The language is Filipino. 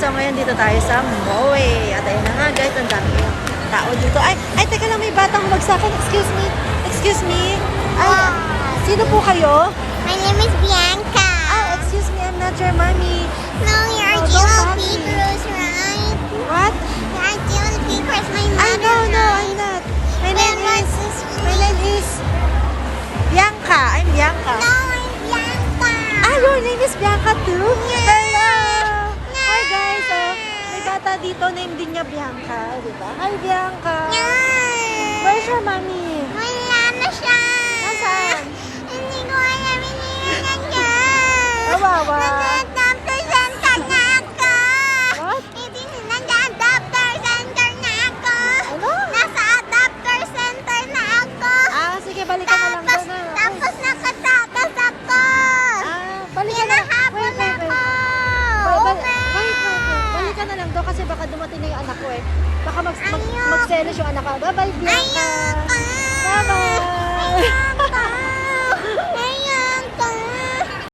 So ngayon dito tayo sa Moe. At ayun na nga guys, ang dami yung tao dito. Ay, ay, teka lang, may batang humagsakan. Excuse me. Excuse me. Ay, sino po kayo? My name is Bianca. Ah, excuse me, I'm not your mommy. no, you're Oh, don't Jill. Peters, right? What? You're Jill Peters, my mother. Ay, no, no, I'm not. My name Then is, my name is Bianca. I'm Bianca. No, I'm Bianca. Ah, your name is Bianca too? Yeah. Hello! Yeah. Hi guys! Oh, bata dito, name din niya Bianca, di ba? Hi Bianca! Yeah. Dumating na yung anak ko eh. Baka mag, mag, magselos yung anak ko. Bye-bye, Bianca! Bye-bye!